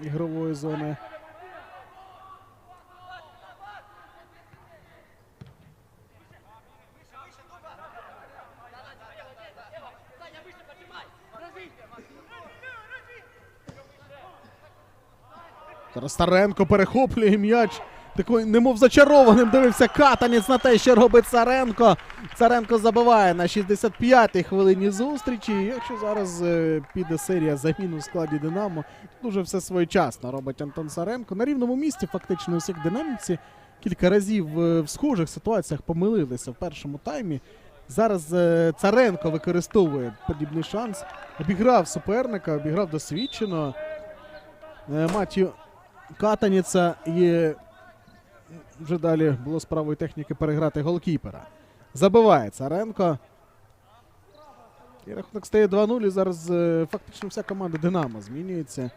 ігрової зони. Старенко перехоплює м'яч. Такий, немов зачарованим дивився катанець на те, що робить Царенко. Царенко забиває на 65-й хвилині зустрічі. І Якщо зараз е, піде серія замін у складі Динамо, тут уже все своєчасно робить Антон Царенко. На рівному місці, фактично, у всіх динаміці. Кілька разів е, в схожих ситуаціях помилилися в першому таймі. Зараз е, Царенко використовує подібний шанс. Обіграв суперника, обіграв досвідчено. Е, Матію Катаніца і вже далі було справою техніки переграти голкіпера. Забиває Царенко. І рахунок стає 2-0. І зараз е, фактично вся команда Динамо змінюється.